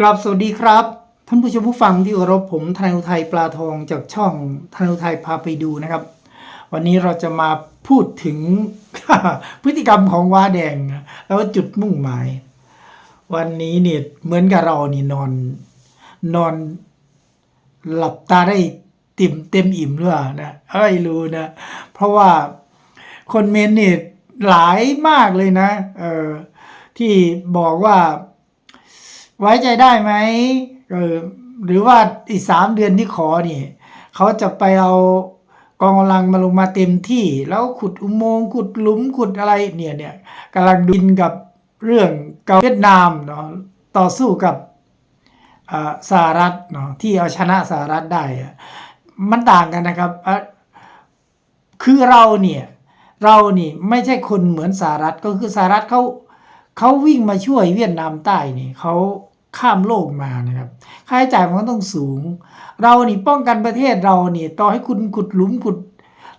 กราบสวัสดีครับ ท่านผู้ชมผู้ฟังที่เคารพผมทนายอุทัยปลาทองจากช่องทนายอุทัยพาไปดูนะครับ วันนี้เราจะมาพูดถึง พฤติกรรมของว้าแดง แล้วจุดมุ่งหมาย วันนี้เนี่ยเหมือนกับเรานี่นอน นอนหลับตาได้เต็มเต็มอิ่มหรือเปล่านะเอ้ยรู้นะ เพราะว่าคนเมนเนี่ยหลายมากเลยนะ เออที่บอกว่า ไว้ใจได้ไหมเออหรือว่าอีกสามเดือนที่ขอนี่เขาจะไปเอากองกำลังมาลงมาเต็มที่ แล้วขุดอุโมงค์ขุดหลุมขุดอะไรเนี่ยเนี่ยกำลังดินกับเรื่องกับเวียดนามเนาะต่อสู้กับอ่าสหรัฐเนาะที่เอาชนะสหรัฐได้ มันต่างกันนะครับ คือเราเนี่ย เรานี่ไม่ใช่คนเหมือนสหรัฐก็คือสหรัฐเขา เขาวิ่งมาช่วยเวียดนามใต้นี่เขาข้ามโลกมานะครับ ค่าใช้จ่ายมันต้องสูง เรานี่ป้องกันประเทศเราเนี่ยต่อให้คุณขุดหลุมขุด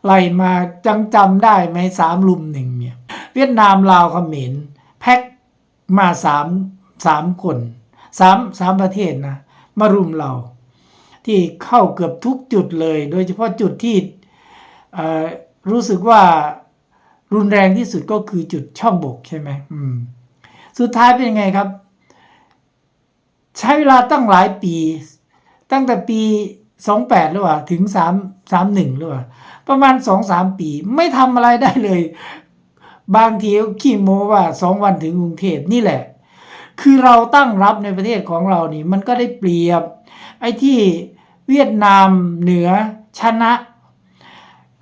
ไหลมาจังจำได้ไหมสามลุมหนึ่งเนี่ย เวียดนามลาวเขมรแพ็คมาสามสามคนสามสามประเทศนะ มารุมเรา ที่เข้าเกือบทุกจุดเลย โดยเฉพาะจุดที่รู้สึกว่ารุนแรงที่สุดก็คือจุดช่องบกใช่ไหมอืม สุดท้ายเป็นยังไงครับ ใช้เวลาตั้งหลายปี ตั้งแต่ปี 28หรือว่าถึง 3 31หรือว่าประมาณ 2-3 ปี ไม่ทำอะไรได้เลย บางทีขี้โม้ว่า 2 วันถึงกรุงเทพนี่แหละ คือเราตั้งรับในประเทศของเรานี่ มันก็ได้เปรียบ ไอ้ที่เวียดนามเหนือชนะ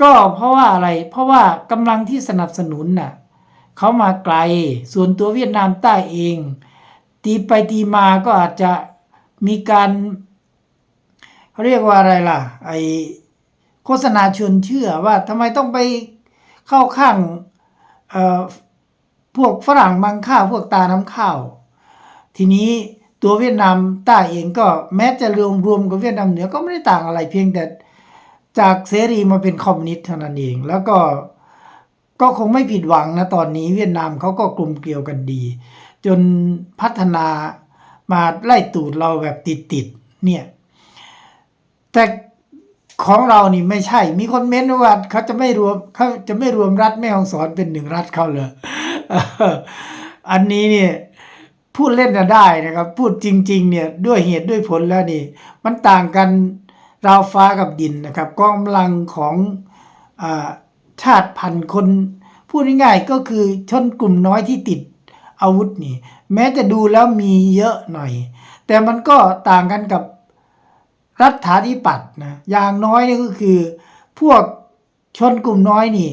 ก็เพราะว่าอะไร เพราะว่ากำลังที่สนับสนุนน่ะ เขามาไกล ส่วนตัวเวียดนามใต้เอง ตีไปตีมาก็อาจจะมีการเขาเรียกว่าอะไรล่ะ ไอโฆษณาชวนเชื่อว่าทำไมต้องไปเข้าข้างพวกฝรั่งมังค่าพวกตาน้ำข้าว ทีนี้ตัวเวียดนามใต้เองก็แม้จะรวมรวมกับเวียดนามเหนือก็ไม่ได้ต่างอะไรเพียงแต่จากเสรีมาเป็นคอมมิวนิสต์เท่านั้นเอง แล้วก็ ก็คงไม่ผิดหวังนะตอนนี้เวียดนามเขาก็กลุ่มเกลียวกันดี จนพัฒนามาไล่ตูดเราแบบติดๆเนี่ย แต่ของเรานี่ไม่ใช่ มีคนเม้นว่าเขาจะไม่รวมเขาจะไม่รวมรัฐแม่ฮ่องสอนเป็นหนึ่งรัฐเขาเลยอันนี้เนี่ยพูดเล่นนะได้นะครับ พูดจริง ๆ เนี่ยด้วยเหตุด้วยผลแล้วนี่ มันต่างกันราวฟ้ากับดินนะครับกองกำลังของอา ชาติพันธุ์คน พูดง่ายๆก็คือชนกลุ่มน้อยที่ติดอาวุธนี่ แม้จะดูแล้วมีเยอะหน่อย แต่มันก็ต่างกันกับรัฐาธิปัตย์นะอย่างน้อยนี่ก็คือ พวกชนกลุ่มน้อยนี่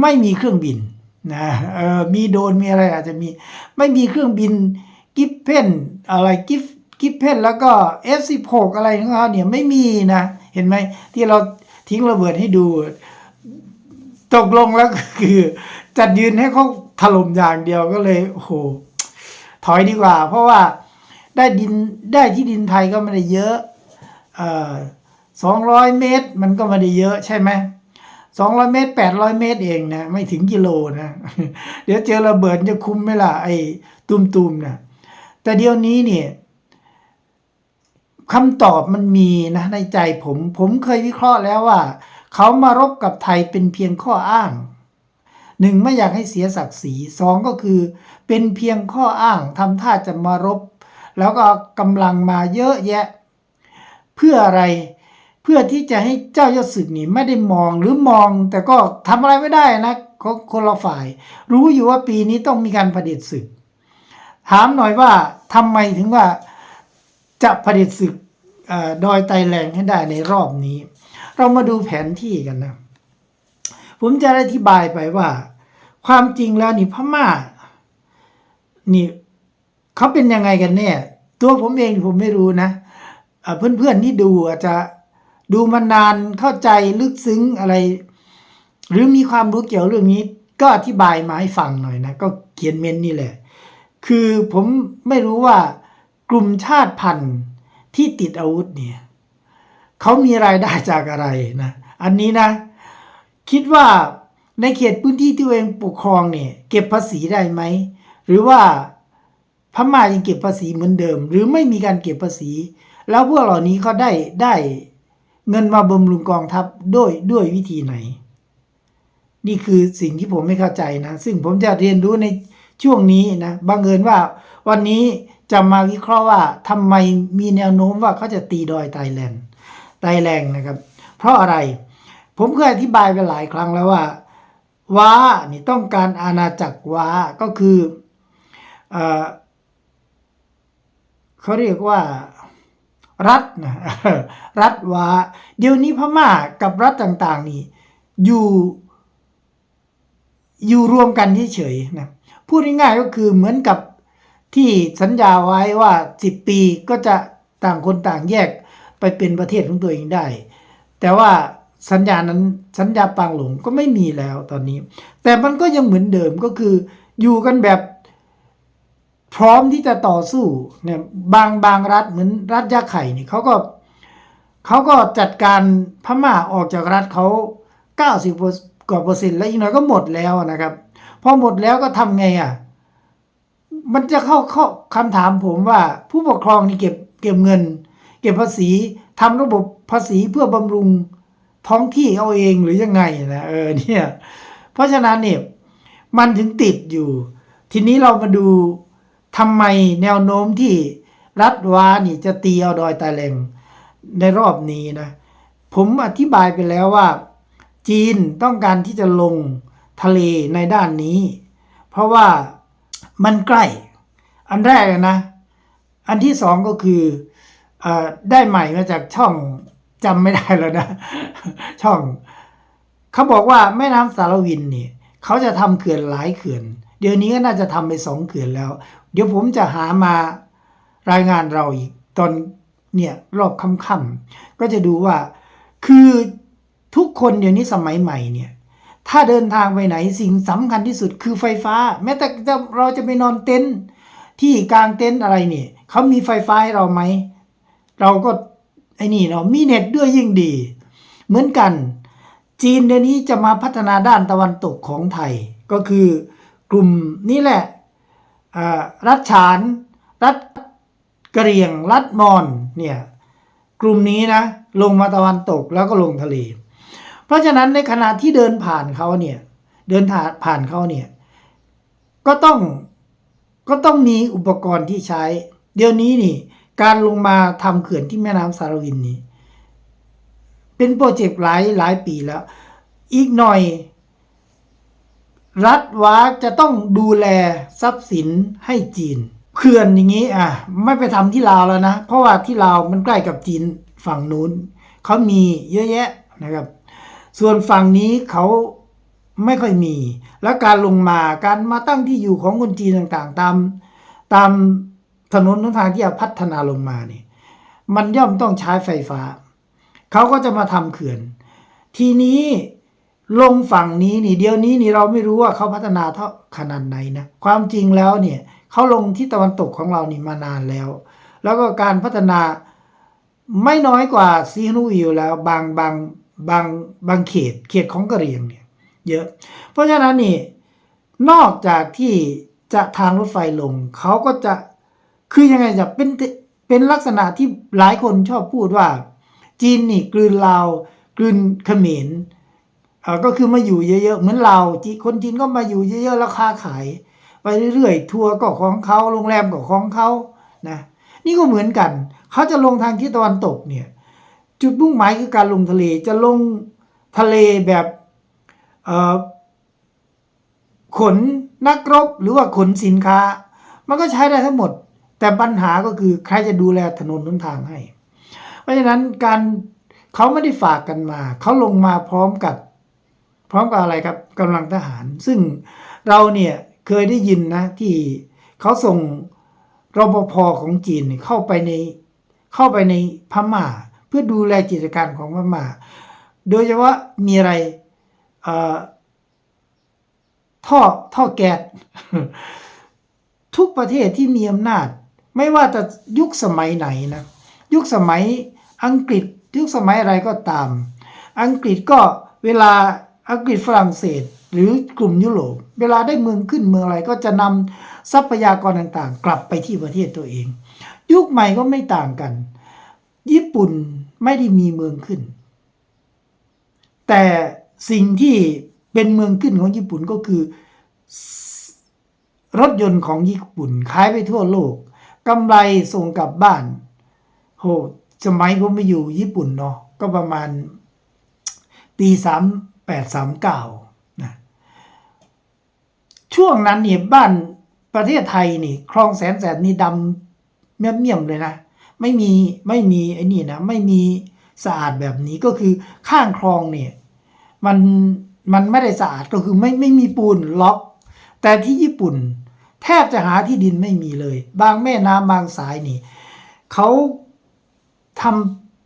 ไม่มีเครื่องบินนะเออมีโดนมีอะไรอาจจะมีไม่มีเครื่องบินกิฟเพนอะไรกิฟกิฟเพนแล้วก็ F16 อะไรของเขาเนี่ยไม่มีนะ เห็นไหมที่เราทิ้งระเบิดให้ดู ตกลงแล้วคือ จัดยืนให้เขาถล่มอย่างเดียวก็เลยโอ้โหถอยดีกว่า เพราะว่าได้ดินได้ที่ดินไทยก็ไม่ได้เยอะเออสองร้อยเมตร มันก็ไม่ได้เยอะใช่ไหมสองร้อยเมตรแปดร้อยเมตรเองนะ ไม่ถึงกิโลนะ เดี๋ยวเจอระเบิดจะคุ้มไหมล่ะ ไอ้ตุมๆนะแต่เดี๋ยวนี้เนี่ยคำตอบมันมีนะในใจผม ผมเคยวิเคราะห์แล้วว่า เขามารบกับไทยเป็นเพียงข้ออ้างหนึ่งไม่อยากให้เสียศักดิ์ศรีสองก็คือ เป็นเพียงข้ออ้างทำท่าจะมารบ แล้วก็กำลังมาเยอะแยะ เพื่ออะไรเพื่อที่จะให้เจ้ายศศึกนี่ไม่ได้มองหรือมอง แต่ก็ทำอะไรไม่ได้นะคนคนละฝ่าย รู้อยู่ว่าปีนี้ต้องมีการผลิตศึก ถามหน่อยว่าทำไมถึงว่าจะผลิตศึกอดอยไตแรงให้ได้ในรอบนี้ เรามาดูแผนที่กันนะ ผมจะอธิบายไปว่า ความจริงแล้วนี่พม่า นี่เขาเป็นยังไงกันแน่ตัวผมเองผมไม่รู้นะเพื่อนๆที่ดูอาจจะดูมานานเข้าใจลึกซึ้งอะไร หรือมีความรู้เกี่ยวเรื่องนี้ ก็อธิบายมาให้ฟังหน่อยนะ ก็เขียนเมนนี่แหละ คือผมไม่รู้ว่ากลุ่มชาติพันธุ์ที่ติดอาวุธเนี่ย เขามีรายได้จากอะไรนะ อันนี้นะ คิดว่าในเขตพื้นที่ที่ตัวเองปกครองเนี่ย เก็บภาษีได้ไหม หรือว่าพม่ายังเก็บภาษีเหมือนเดิม หรือไม่มีการเก็บภาษี แล้วพวกเหล่านี้เขาได้ได้เงินมาบำรุงกองทัพด้วยด้วยวิธีไหน นี่คือสิ่งที่ผมไม่เข้าใจนะ ซึ่งผมจะเรียนรู้ในช่วงนี้นะบังเอิญว่าวันนี้จะมาวิเคราะห์ว่าทำไมมีแนวโน้มว่าเขาจะตีดอยไตแลนด์ ไตแรงนะครับ เพราะอะไร ผมเคยอธิบายไปหลายครั้งแล้วว่าว้านี่ต้องการอาณาจักรว้าก็คือเออเขาเรียกว่ารัฐนะรัฐว้าเดี๋ยวนี้พม่ากับรัฐต่าง ๆ นี่อยู่อยู่รวมกันเฉยๆนะพูดง่ายๆก็คือเหมือนกับที่สัญญาไว้ว่า 10 ปีก็จะต่างคนต่างแยก ไปเป็นประเทศของตัวเองได้ แต่ว่าสัญญานั้นสัญญาปางหลงก็ไม่มีแล้วตอนนี้ แต่มันก็ยังเหมือนเดิมก็คืออยู่กันแบบพร้อมที่จะต่อสู้เนี่ยบางบางรัฐเหมือนรัฐยาไข่เนี่ยเขาก็เขาก็จัดการพม่าออกจากรัฐเขา90กว่าเปอร์เซ็นต์แล้วอีกหน่อยก็หมดแล้วนะครับ พอหมดแล้วก็ทำไงอะ มันจะเข้าเข้าคำถามผมว่าผู้ปกครองนี่เก็บเก็บเงิน เก็บภาษีทำระบบภาษีเพื่อบำรุงท้องที่เอาเองหรือยังไงนะเออเนี่ยเพราะฉะนั้นเนี่ยมันถึงติดอยู่ ทีนี้เรามาดูทำไมแนวโน้มที่รัฐวานี่จะตีเอาดอยตาแหลงในรอบนี้นะ ผมอธิบายไปแล้วว่า จีนต้องการที่จะลงทะเลในด้านนี้ เพราะว่ามันใกล้ อันแรกนะ อันที่สองก็คือ ได้ใหม่มาจากช่องจำไม่ได้แล้วนะ ช่อง เขาบอกว่าแม่น้ำสารวินนี่เขาจะทำเขื่อนหลายเขื่อน เดี๋ยวนี้ก็น่าจะทำไปสองเขื่อนแล้ว เดี๋ยวผมจะหามารายงานเราอีกตอนเนี่ยรอบค่ำๆก็จะดูว่าคือทุกคนเดี๋ยวนี้สมัยใหม่เนี่ย ถ้าเดินทางไปไหนสิ่งสำคัญที่สุดคือไฟฟ้า แม้แต่เราจะไปนอนเต็นท์ที่กลางเต็นท์อะไรเนี่ยเขามีไฟฟ้าให้เราไหม เราก็ไอ้นี่เนาะมีเน็ตด้วยยิ่งดี เหมือนกัน จีนเดี๋ยวนี้จะมาพัฒนาด้านตะวันตกของไทย ก็คือกลุ่มนี้แหละรัฐฉาน รัฐกะเรียง รัฐมอญเนี่ยกลุ่มนี้นะลงมาตะวันตกแล้วก็ลงทะเล เพราะฉะนั้นในขณะที่เดินผ่านเขาเนี่ยเดินผ่านเขาเนี่ยก็ต้องก็ต้องมีอุปกรณ์ที่ใช้ เดี๋ยวนี้นี่ การลงมาทำเขื่อนที่แม่น้ำสารวินนี่เป็นโปรเจกต์หลายหลายปีแล้ว อีกหน่อย รัฐวาจะต้องดูแลทรัพย์สินให้จีนเขื่อนอย่างนี้อะไม่ไปทำที่ลาวแล้วนะ เพราะว่าที่ลาวมันใกล้กับจีนฝั่งนู้นเขามีเยอะแยะนะครับ ส่วนฝั่งนี้เขาไม่ค่อยมี แล้วการลงมาการมาตั้งที่อยู่ของคนจีนต่างๆ ตามตาม ถนนทุนทางที่จะพัฒนาลงมาเนี่ยมันย่อมต้องใช้ไฟฟ้า เขาก็จะมาทำเขื่อน ทีนี้ลงฝั่งนี้นี่เดี๋ยวนี้นี่เราไม่รู้ว่าเขาพัฒนาเท่าขนาดไหนนะความจริงแล้วเนี่ยเขาลงที่ตะวันตกของเรานี่มานานแล้ว แล้วก็การพัฒนาไม่น้อยกว่าซีนูวิวแล้ว บางบางบางบางเขตเขตของกะเหรี่ยงเนี่ยเยอะ เพราะฉะนั้นนี่นอกจากที่จะทางรถไฟลงเขาก็จะ คือยังไงจะเป็นเป็นลักษณะที่หลายคนชอบพูดว่า จีนนี่กลืนลาวกลืนเขมรเอ่อก็คือมาอยู่เยอะๆเหมือนเราจีคนจีนก็มาอยู่เยอะๆแล้วค้าขาย ไปเรื่อยๆทัวร์ก็ของเขาโรงแรมก็ของเขานะนี่ก็เหมือนกัน เขาจะลงทางที่ตะวันตกเนี่ย จุดมุ่งหมายคือการลงทะเลจะลงทะเลแบบขนนักรบหรือว่าขนสินค้า มันก็ใช้ได้ทั้งหมด แต่ปัญหาก็คือใครจะดูแลถนนหนทางให้ เพราะฉะนั้นการเขาไม่ได้ฝากกันมา เขาลงมาพร้อมกับ พร้อมกับอะไรครับกำลังทหาร ซึ่งเราเนี่ยเคยได้ยินนะที่เขาส่งรปภของจีนเนี่ยเข้าไปในเข้าไปในพม่า เพื่อดูแลกิจการของพม่า โดยเฉพาะมีอะไรเอ่อท่อท่อแก๊สทุกประเทศที่มีอำนาจ ไม่ว่าจะยุคสมัยไหนนะ ยุคสมัยอังกฤษ ยุคสมัยอะไรก็ตาม อังกฤษก็เวลาอังกฤษฝรั่งเศส หรือกลุ่มยุโรป เวลาได้เมืองขึ้นเมืองอะไรก็จะนทรัพยากรต่างๆ กลับไปที่ประเทศตัวเอง ยุคใหม่ก็ไม่ต่างกัน ญี่ปุ่นไม่ได้มีเมืองขึ้น แต่สิ่งที่เป็นเมืองขึ้นของญี่ปุ่นก็คือ รถยนต์ของญี่ปุ่นขายไปทั่วโลก กำไรส่งกลับบ้าน โห สมัยผมไปอยู่ญี่ปุ่นเนาะ ก็ประมาณปีสามแปดสามเก้านะ ช่วงนั้นเนี่ยบ้านประเทศไทยนี่คลองแสนแสนนี่ดำเมี่ยมๆเลยนะ ไม่มีไม่มีไอ้นี่นะ ไม่มีสะอาดแบบนี้ก็คือข้างคลองเนี่ย มันมันไม่ได้สะอาดก็คือไม่ไม่มีปูนล็อก แต่ที่ญี่ปุ่น แทบจะหาที่ดินไม่มีเลย บางแม่น้ำบางสายนี่เขาท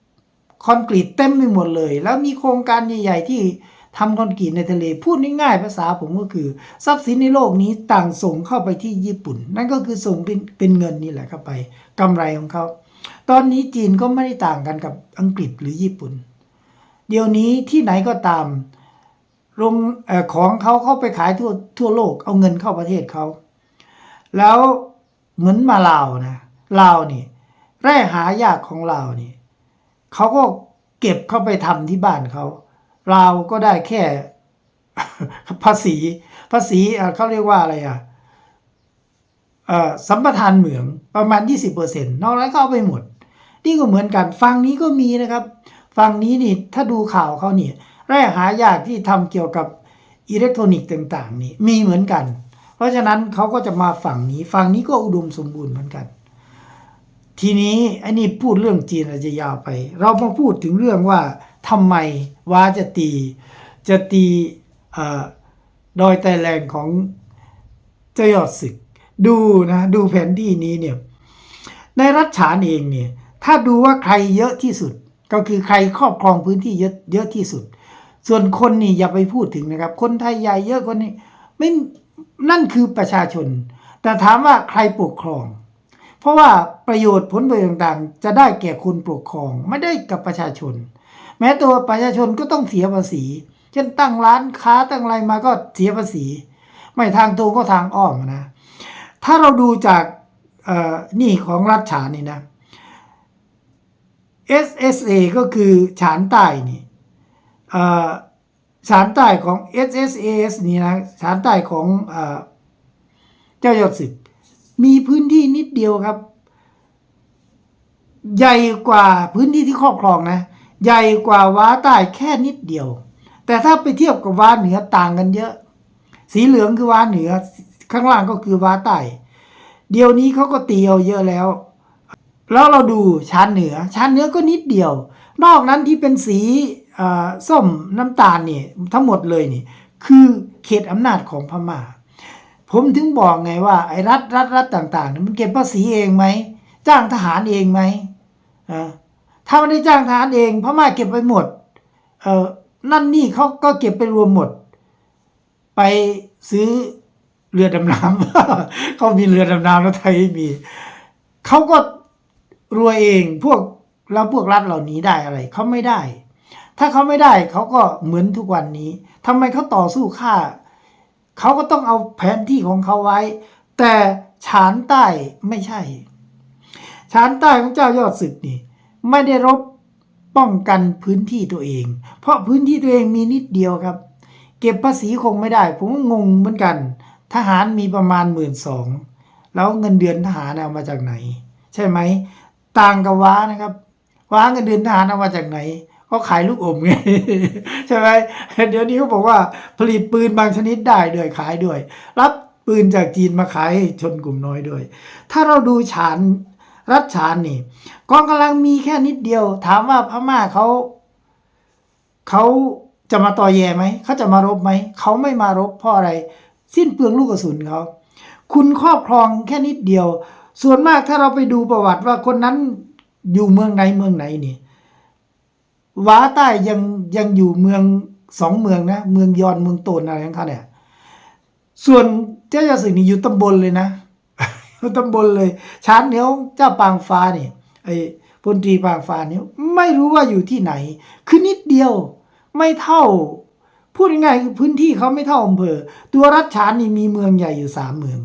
ำคอนกรีตเต็มไปหมดเลย แล้วมีโครงการใหญ่ๆที่ทำคอนกรีตในทะเลพูดง่ายๆภาษาผมก็คือ ทรัพย์สินในโลกนี้ต่างส่งเข้าไปที่ญี่ปุ่น นั่นก็คือส่งเป็นเป็นเงินนี่แหละเข้าไปกำไรของเขาตอนนี้จีนก็ไม่ได้ต่างกันกับอังกฤษหรือญี่ปุ่น เดี๋ยวนี้ที่ไหนก็ตามโรงอของเขาเข้าไปขายทั่วทั่วโลกเอาเงินเข้าประเทศเขา แล้วเหมือนมาลาวนะลาวนี่ แร่หายากของลาวนี่เขาก็เก็บเข้าไปทำที่บ้านเขาลาวก็ได้แค่ภาษี ภาษีเขาเรียกว่าอะไรอะสัมปทานเหมืองประมาณ 20%นอกนั้นก็เอาไปหมด นี่ก็เหมือนกันฝั่งนี้ก็มีนะครับฝั่งนี้นี่ถ้าดูข่าวเขาเนี่ยแร่หายากที่ทำเกี่ยวกับอิเล็กทรอนิกส์ต่าง ๆ นี่มีเหมือนกัน เพราะฉะนั้นเขาก็จะมาฝั่งนี้ ฝั่งนี้ก็อุดมสมบูรณ์เหมือนกัน ทีนี้ไอ้นี่พูดเรื่องจีนอาจจะยาวไป เรามาพูดถึงเรื่องว่าทำไมว้าจะตี จะตีดอยไตแรงของเจ้ายอดศึก ดูนะดูแผนที่นี้เนี่ยในรัฐฉานเองเนี่ยถ้าดูว่าใครเยอะที่สุดก็คือใครครอบครองพื้นที่เยอะเยอะที่สุด ส่วนคนนี่อย่าไปพูดถึงนะครับ คนไทยใหญ่เยอะคนนี้ไม่ นั่นคือประชาชน แต่ถามว่าใครปกครอง เพราะว่าประโยชน์ผลประโยชน์ต่างๆ จะได้แก่คนปกครองไม่ได้กับประชาชน แม้ตัวประชาชนก็ต้องเสียภาษี เช่นตั้งร้านค้าตั้งอะไรมาก็เสียภาษี ไม่ทางตรงก็ทางอ้อมนะ ถ้าเราดูจากนี่ของรัฐฉานนี่นะ SSA ก็คือฉานใต้นี่ เอ่อฉานใต้ของ SSAS นี่นะฉานใต้ของเจ้ายอดศึกมีพื้นที่นิดเดียวครับ ใหญ่กว่าพื้นที่ที่ครอบครองนะ ใหญ่กว่าว้าใต้แค่นิดเดียว แต่ถ้าไปเทียบกับว้าเหนือต่างกันเยอะ สีเหลืองคือว้าเหนือข้างล่างก็คือว้าใต้เดี๋ยวนี้เขาก็ตีเอาเยอะแล้ว แล้วเราดูชั้นเหนือชั้นเหนือก็นิดเดียว นอกนั้นที่เป็นสี ส้มน้ำตาลนี่ทั้งหมดเลยนี่ คือเขตอำนาจของพม่า ผมถึงบอกไงว่าไอ้รัฐรัฐรัฐต่างๆมันเก็บภาษีเองไหมจ้างทหารเองไหมถ้าไม่ได้จ้างทหารเองพม่าเก็บไปหมดนั่นนี่เขาก็เก็บไปรวมหมด ไปซื้อเรือดำน้ำเขามีเรือดำน้ำแล้วไทยมี เขาก็รวยเองพวกแล้วพวกรัฐเหล่านี้ได้อะไรเขาไม่ได้ ถ้าเขาไม่ได้เขาก็เหมือนทุกวันนี้ทำไมเขาต่อสู้ฆ่าเขาก็ต้องเอาแผนที่ของเขาไว้ แต่ฉานใต้ไม่ใช่ฉานใต้ของเจ้ายอดศึกนี่ ไม่ได้รบป้องกันพื้นที่ตัวเอง เพราะพื้นที่ตัวเองมีนิดเดียวครับ เก็บภาษีคงไม่ได้ ผมก็งงเหมือนกัน ทหารมีประมาณหมื่นสองแล้วเงินเดือนทหารเอามาจากไหน ใช่ไหม ต่างกับว้านะครับ ว้าเงินเดือนทหารเอามาจากไหน ก็ขายลูกอมไงใช่ไหมเดี๋ยวนี้เขาบอกว่าผลิตปืนบางชนิดได้ด้วยขายด้วย รับปืนจากจีนมาขายให้ชนกลุ่มน้อยด้วย ถ้าเราดูฉานรัฐฉานนี่กองกำลังมีแค่นิดเดียว ถามว่าพม่าเขาเขาจะมาต่อแย่ไหมเขาจะมารบไหมเขาไม่มารบเพราะอะไร สิ้นเปลืองลูกกระสุนเขาคุณครอบครองแค่นิดเดียว ส่วนมากถ้าเราไปดูประวัติว่าคนนั้นอยู่เมืองไหนเมืองไหนนี่ ว้าใต้ยังยังอยู่เมืองสองเมืองนะ เมืองยอนเมืองโตนอะไรของเขาเนี่ย ส่วนเจ้ายาสึกนี่อยู่ตำบลเลยนะอยู่ตำบลเลยชานเหนียวเจ้าปางฟ้านี่ไอ้พลตรีปางฟ้านี่ไม่รู้ว่าอยู่ที่ไหน คือนิดเดียวไม่เท่า พูดง่ายๆคือพื้นที่เขาไม่เท่าอำเภอ ตัวรัฐฉานนี่มีเมืองใหญ่อยู่สามเมือง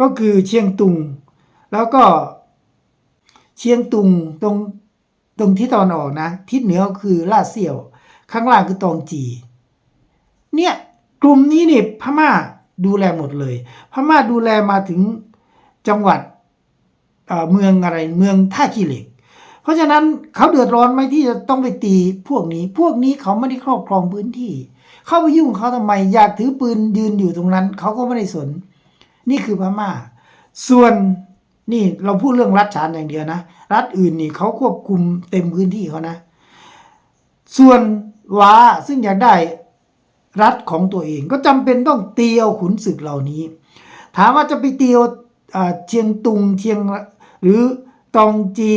ก็คือเชียงตุง แล้วก็เชียงตุงตรง ตรงที่ตะวันออกนะทิศเหนือคือลาดเซียว ข้างล่างคือตองจี เนี่ยกลุ่มนี้นี่พม่าดูแลหมดเลย พม่าดูแลมาถึงจังหวัดเมืองอะไรเมืองท่าขี้เหล็ก เพราะฉะนั้นเขาเดือดร้อนไหมที่จะต้องไปตีพวกนี้ พวกนี้เขาไม่ได้ครอบครองพื้นที่ เข้าไปยุ่งเขาทำไม อยากถือปืนยืนอยู่ตรงนั้น เขาก็ไม่ได้สน นี่คือพม่า ส่วน นี่เราพูดเรื่องรัฐฉานอย่างเดียวนะ รัฐอื่นนี่เขาควบคุมเต็มพื้นที่เขานะ ส่วนว้าซึ่งอยากได้รัฐของตัวเอง ก็จำเป็นต้องเตีเอาขุนศึกเหล่านี้ ถามว่าจะไปเตีเอาอ่าเชียงตุงเชียงหรือตองจี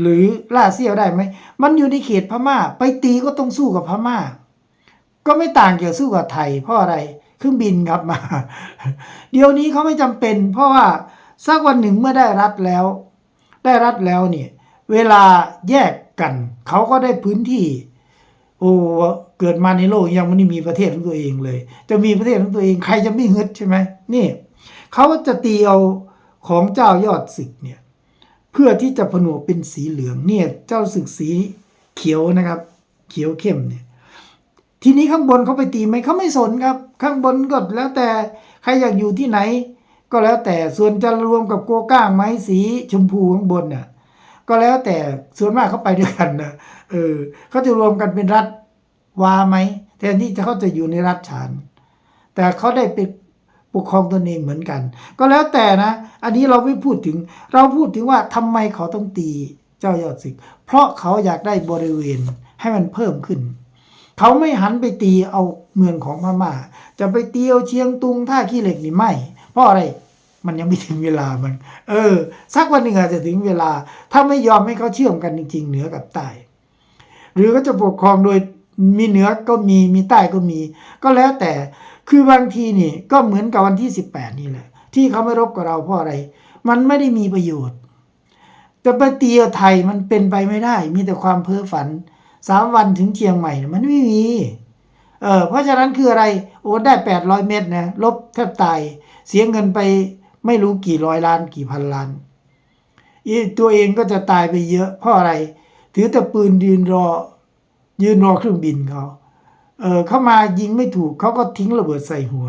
หรือล่าเซี่ยวได้ไหม มันอยู่ในเขตพม่า ไปตีก็ต้องสู้กับพม่า ก็ไม่ต่างเกี่ยวสู้กับไทย เพราะอะไร เครื่องบินครับมา เดี๋ยวนี้เขาไม่จำเป็น เพราะว่า สักวันหนึ่งเมื่อได้รัฐแล้ว ได้รัฐแล้วเนี่ยเวลาแยกกันเขาก็ได้พื้นที่ โอ้เกิดมาในโลกยังไม่ได้มีประเทศของตัวเองเลย จะมีประเทศของตัวเองใครจะไม่ฮึดใช่ไหมนี่เขาจะตีเอาของเจ้ายอดศึกเนี่ยเพื่อที่จะผนวกเป็นสีเหลืองเนี่ยเจ้าศึกสีเขียวนะครับ เขียวเข้มเนี่ยทีนี้ข้างบนเขาไปตีไหมเขาไม่สนครับ ข้างบนก็แล้วแต่ใครอยากอยู่ที่ไหน ก็แล้วแต่ส่วนจะรวมกับโกก้างไหมสีชมพูข้างบนน่ะ ก็แล้วแต่ส่วนมากเขาไปด้วยกันนะเออเขาจะรวมกันเป็นรัฐวาไหมแทนที่จะเขาจะอยู่ในรัฐฉาน แต่เขาได้ไปปกครองตนเองเหมือนกัน ก็แล้วแต่นะ อันนี้เราไม่พูดถึง เราพูดถึงว่าทำไมเขาต้องตีเจ้ายอดศึก เพราะเขาอยากได้บริเวณให้มันเพิ่มขึ้น เขาไม่หันไปตีเอาเมืองของพม่า จะไปตีเอาเชียงตุงท่าขี้เหล็กนี่ไม่ เพราะอะไร มันยังไม่ถึงเวลามัน เออ สักวันหนึ่งอาจจะถึงเวลา ถ้าไม่ยอมให้เขาเชื่อมกันจริง ๆ เหนือกับใต้หรือก็จะปกครองโดยมีเหนือก็มีมีใต้ก็มี ก็แล้วแต่คือบางทีนี่ก็เหมือนกับวันที่ 18 นี่แหละ ที่เขาไม่รบกับเราเพราะอะไร มันไม่ได้มีประโยชน์จะไปตีเอาไทยมันเป็นไปไม่ได้ มีแต่ความเพ้อฝันสามวันถึงเชียงใหม่มันไม่มีเออเพราะฉะนั้นคืออะไร โอ้ได้แปดร้อยเมตรนะลบแทบตาย เสียเงินไป ไม่รู้กี่ร้อยล้านกี่พันล้านอีตัวเองก็จะตายไปเยอะ เพราะอะไร ถือแต่ปืนยืนรอ ยืนรอเครื่องบินเขาเออเข้ามายิงไม่ถูกเขาก็ทิ้งระเบิดใส่หัว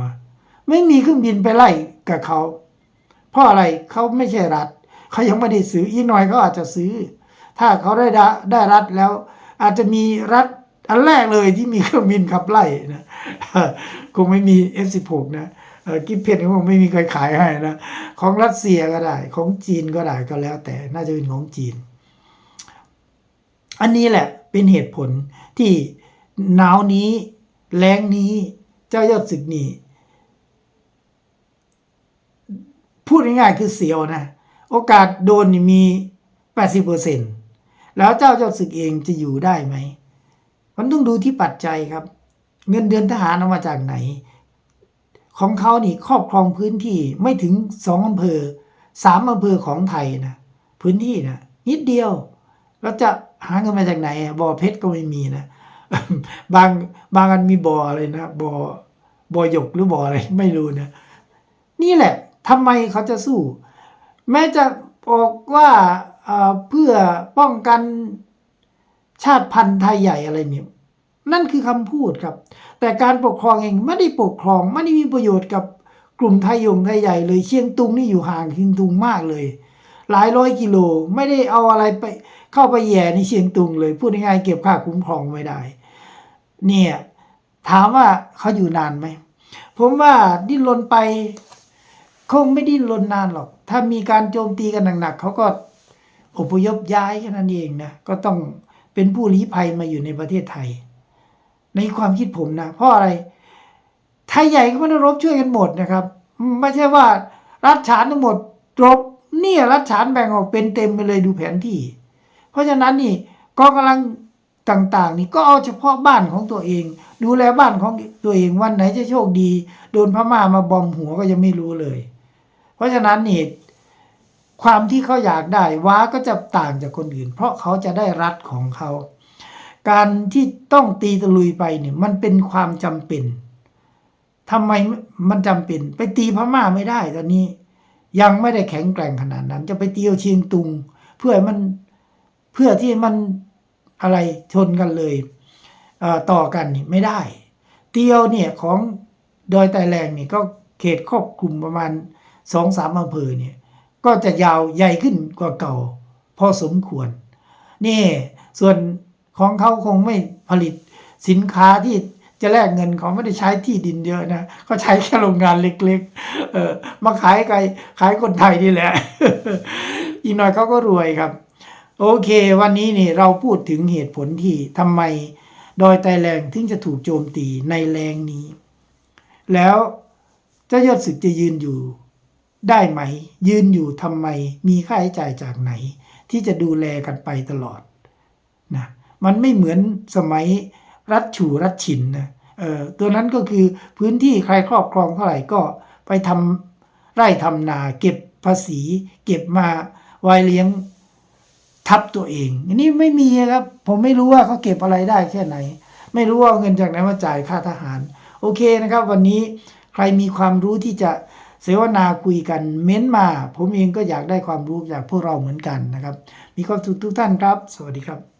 ไม่มีเครื่องบินไปไล่กับเขา เพราะอะไรเขาไม่ใช่รัฐเขายังไม่ได้ซื้ออีกหน่อยเขาอาจจะซื้อ ถ้าเขาได้ได้ไดรัฐแล้ว อาจจะมีรัฐอันแรกเลยที่มีเครื่องบินขับไล่นะคงไม่มี F16 นะ กิฟเพชรคงไม่มีใครขายให้นะ ของรัสเซียก็ได้ ของจีนก็ได้ก็แล้ว แต่น่าจะเป็นของจีน อันนี้แหละเป็นเหตุผลที่หนาวนี้แรงนี้เจ้ายอดศึกนี่พูดง่ายๆคือเสียวนะ โอกาสโดนมี 80%แล้วเจ้าเจ้าศึกเองจะอยู่ได้ไหม มันต้องดูที่ปัจจัยครับ เงินเดือนทหารเอามาจากไหน ของเขานี่ครอบครองพื้นที่ไม่ถึงสองอำเภอสามอำเภอของไทยนะพื้นที่นะนิดเดียว แล้วจะหาเงินมาจากไหนบ่อเพชรก็ไม่มีนะบางบางอันมีบ่ออะไรนะบ่อบ่อหยกหรือบ่ออะไรไม่รู้นะนี่แหละทำไมเขาจะสู้ แม้จะบอกว่าเอ่อเพื่อป้องกันชาติพันธุ์ไทยใหญ่อะไรเนี่ย นั่นคือคำพูดครับ แต่การปกครองเองไม่ได้ปกครองไม่ได้มีประโยชน์กับกลุ่มไทยยงไทยใหญ่เลยเชียงตุงนี่อยู่ห่างเชียงตุงมากเลย หลายร้อยกิโลไม่ได้เอาอะไรไปเข้าไปแย่ในเชียงตุงเลย พูดง่ายๆเก็บค่าคุ้มครองไม่ได้ เนี่ยถามว่าเขาอยู่นานไหม ผมว่าดิ้นรนไป คงไม่ดิ้นรนนานหรอก ถ้ามีการโจมตีกันหนักๆเขาก็อพยพย้ายแค่นั้นเองนะ ก็ต้องเป็นผู้ลี้ภัยมาอยู่ในประเทศไทย ในความคิดผมนะ เพราะอะไรไทยใหญ่ก็ไม่ได้รบช่วยกันหมดนะครับ ไม่ใช่ว่ารัฐฉานทั้งหมดรบเนี่ยรัฐฉานแบ่งออกเป็นเต็มไปเลยดูแผนที่ เพราะฉะนั้นนี่กองกำลังต่างๆ นี่ก็เอาเฉพาะบ้านของตัวเอง ดูแลบ้านของตัวเองวันไหนจะโชคดี โดนพม่ามาบอมหัวก็ยังไม่รู้เลย เพราะฉะนั้นนี่ความที่เขาอยากได้ว้าก็จะต่างจากคนอื่น เพราะเขาจะได้รัฐของเขา การที่ต้องตีตะลุยไปเนี่ยมันเป็นความจำเป็นทำไมมันจำเป็น ไปตีพม่าไม่ได้ตอนนี้ ยังไม่ได้แข็งแกร่งขนาดนั้น จะไปเตียวเชียงตุง เพื่อมันเพื่อที่มันอะไรชนกันเลยเต่อกันไม่ได้ เตียวเนี่ยของดอยไตแรงเนี่ยก็เขตครอบคลุมประมาณสองสามอำเภอเนี่ย ก็จะยาวใหญ่ขึ้นกว่าเก่า พอสมควร นี่ส่วน ของเขาคงไม่ผลิตสินค้าที่จะแลกเงินเขาไม่ได้ใช้ที่ดินเยอะนะเขาใช้แค่โรงงานเล็ก ๆ เออมาขายไกลขายคนไทยนี่แหละ อีกหน่อยเขาก็รวยครับ โอเค วันนี้นี่เราพูดถึงเหตุผลที่ทำไมดอยไตแรงถึงจะถูกโจมตีในแรงนี้ แล้วเจ้ายอดศึกจะยืนอยู่ได้ไหม ยืนอยู่ทำไมมีค่าใช้จ่ายจากไหน ที่จะดูแลกันไปตลอดนะ มันไม่เหมือนสมัยรัฐฉูรัฐฉินนะเออตัวนั้นก็คือพื้นที่ใครครอบครองเท่าไหร่ก็ไปทำไร่ทำนาเก็บภาษี เก็บมาไว้เลี้ยงทับตัวเองอันนี้ไม่มีครับ ผมไม่รู้ว่าเขาเก็บอะไรได้แค่ไหน ไม่รู้ว่าเงินจากไหนมาจ่ายค่าทหาร โอเคนะครับ วันนี้ใครมีความรู้ที่จะเสวนาคุยกันเม้นมา ผมเองก็อยากได้ความรู้จากพวกเราเหมือนกันนะครับ มีความสุขทุกท่านครับ สวัสดีครับ